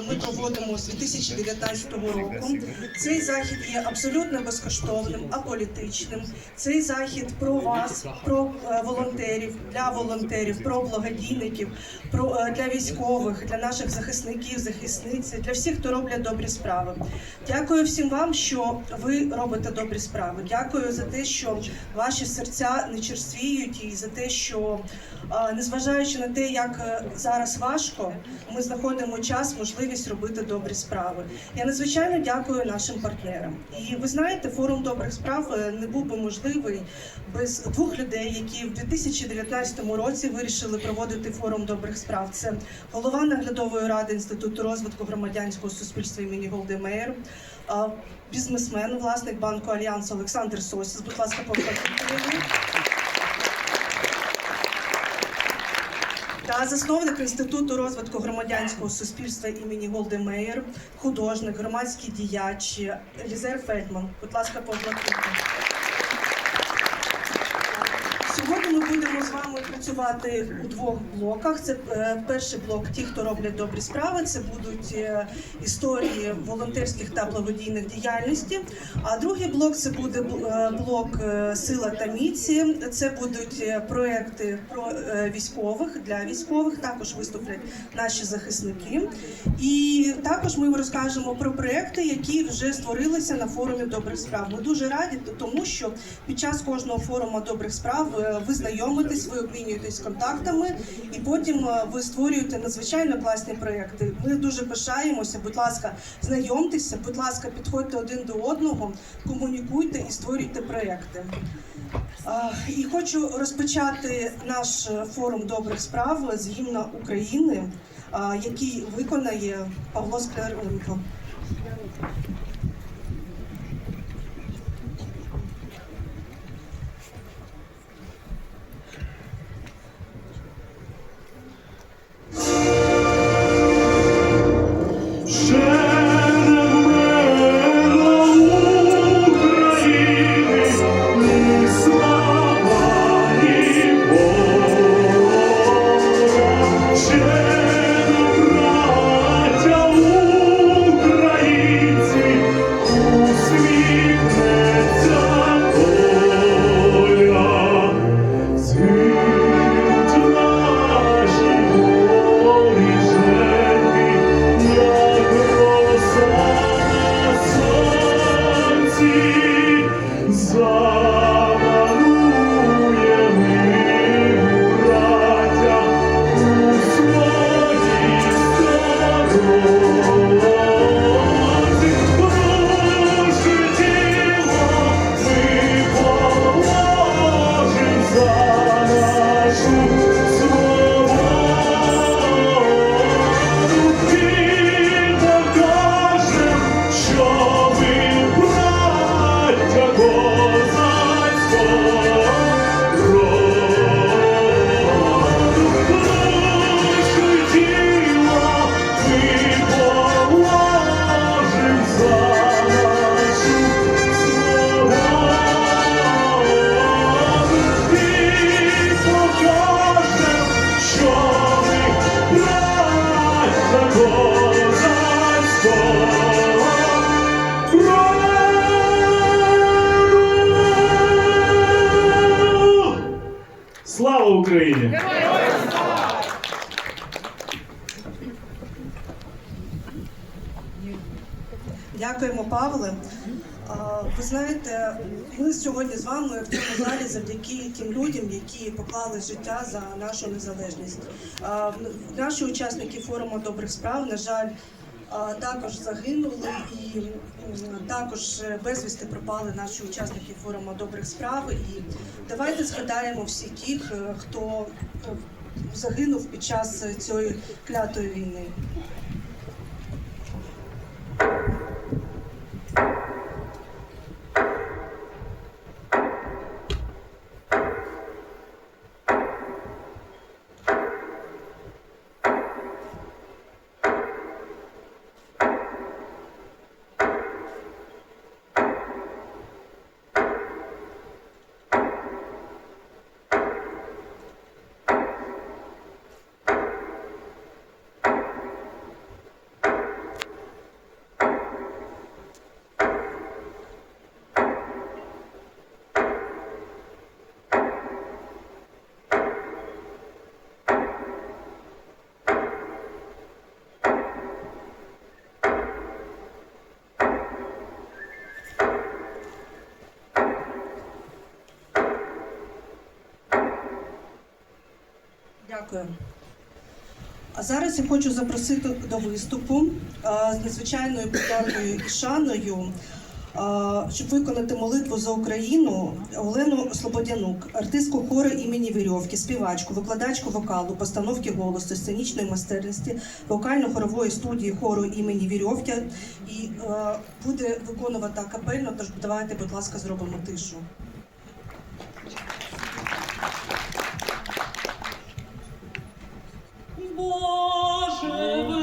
ми проводимо з 2019 року. Цей захід є абсолютно безкоштовним, аполітичним. Цей захід про вас, про е, волонтерів, для волонтерів, про благодійників, про е, для військових, для наших захисників, захисниць, для всіх, хто роблять добрі справи. Дякую всім вам, що ви робите добрі справи. Дякую за те, що ваші серця не черствіють, і за те, що е, незважаючи на те, як зараз важко, ми знаходимо час, можливість робити добрі справи. Я надзвичайно дякую нашим партнерам. І ви знаєте, форум добрих справ е, не був би можливий без двох людей, які в 2019 році вирішили проводити форум добрих справ. Це голова наглядової ради інституту розвитку громадянського суспільства імені а, бізнесмен, власник банку Альянс Олександр Сосіс. Будь ласка, поверніть. Та засновник інституту розвитку громадянського суспільства імені Голди Меєр, художник, громадський діяч Лізер Фельдман. Будь ласка, поаплодуйте. Сьогодні ми будемо з вами працювати у двох блоках. Це е, перший блок, ті, хто роблять добрі справи. Це будуть е, історії волонтерських та благодійних діяльності. А другий блок це буде е, блок Сила та міці. Це будуть проекти про військових для військових. Також виступлять наші захисники. І також ми розкажемо про проекти, які вже створилися на форумі добрих справ. Ми дуже раді, тому що під час кожного форуму добрих справ ви знайомитесь, ви обмінюєтесь контактами, і потім е, ви створюєте надзвичайно класні проекти. Ми дуже пишаємося. Будь ласка, знайомтеся, будь ласка, підходьте один до одного, комунікуйте і створюйте проекти. І хочу розпочати наш е, форум добрих справ з гімна України, який виконає Павло Скляренко. Слава Україні! Дякуємо, Павле. Ви знаєте, ми сьогодні з вами в цьому залі завдяки тим людям, які поклали життя за нашу незалежність. Наші учасники форуму добрих справ, на жаль, також загинули і також е, безвісти пропали наші учасники форуму добрих справ. І давайте згадаємо всіх тих, е, хто е, загинув під час е, цієї клятої війни. Дякую. А зараз я хочу запросити до виступу з надзвичайною подякою і шаною, щоб виконати молитву за Україну Олену Слободянук, артистку хору імені Вірьовки, співачку, викладачку вокалу, постановки голосу, сценічної майстерності, вокально-хорової студії хору імені Вірьовки. І буде виконувати акапельно, тож давайте, будь ласка, зробимо тишу. Боже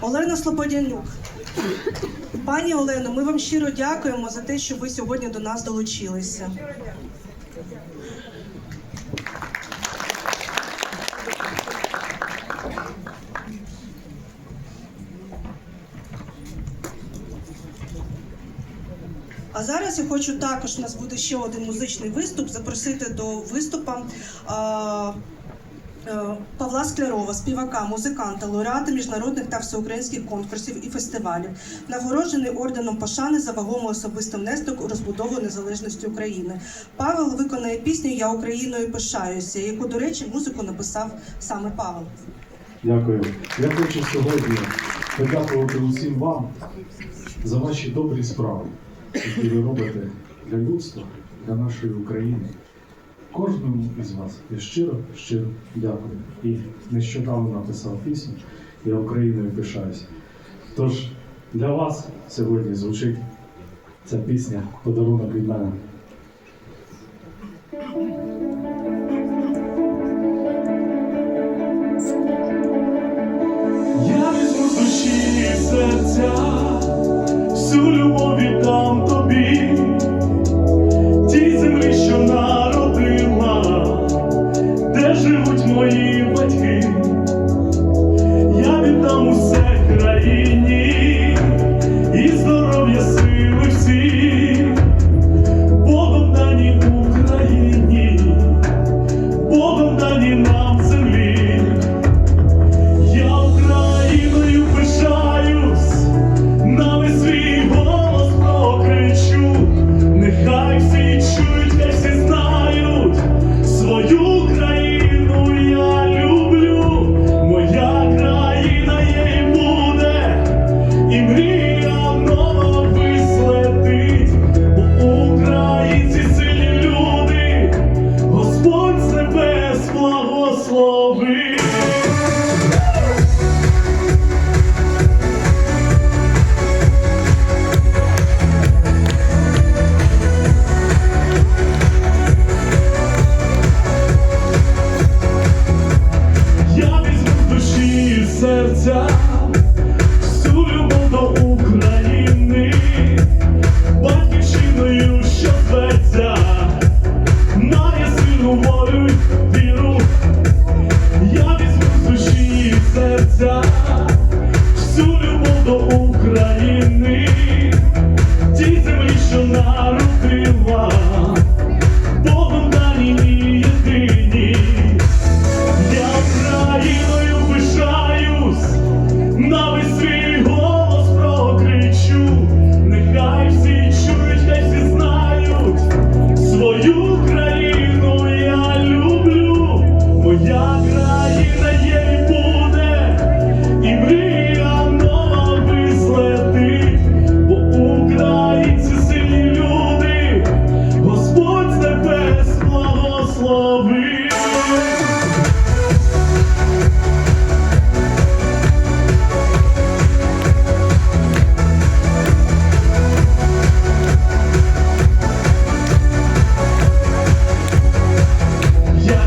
Олена Слободянюк. Пані Олено, ми вам щиро дякуємо за те, що ви сьогодні до нас долучилися. А зараз я хочу також, у нас буде ще один музичний виступ, запросити до виступу а, е, Павла Склярова, співака, музиканта, лауреата міжнародних та всеукраїнських конкурсів і фестивалів, нагороджений орденом пошани за вагомий особистий внесок у розбудову незалежності України. Павел виконає пісню Я Україною пишаюся, яку, до речі, музику написав саме Павел. Дякую. Я хочу сьогодні подякувати усім вам за ваші добрі справи, які ви робите для людства, для нашої України. Кожному із вас я щиро, щиро дякую. І нещодавно написав пісню Я Україною пишаюсь. Тож для вас сьогодні звучить ця пісня подарунок від мене.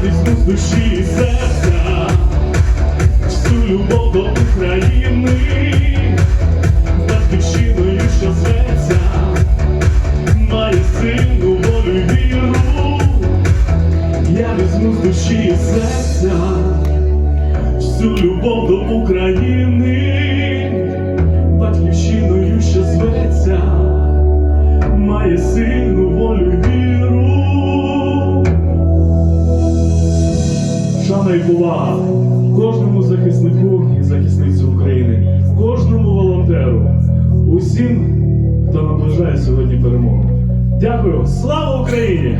Візьму з душі і серця. Всю любов до України, батьківщиною, що зветься, має сильну волю й віру. Я візьму з душі і серця. Всю любов до України, і повага кожному захиснику і захисниці України, кожному волонтеру, усім, хто наближає сьогодні перемогу. Дякую! Слава Україні!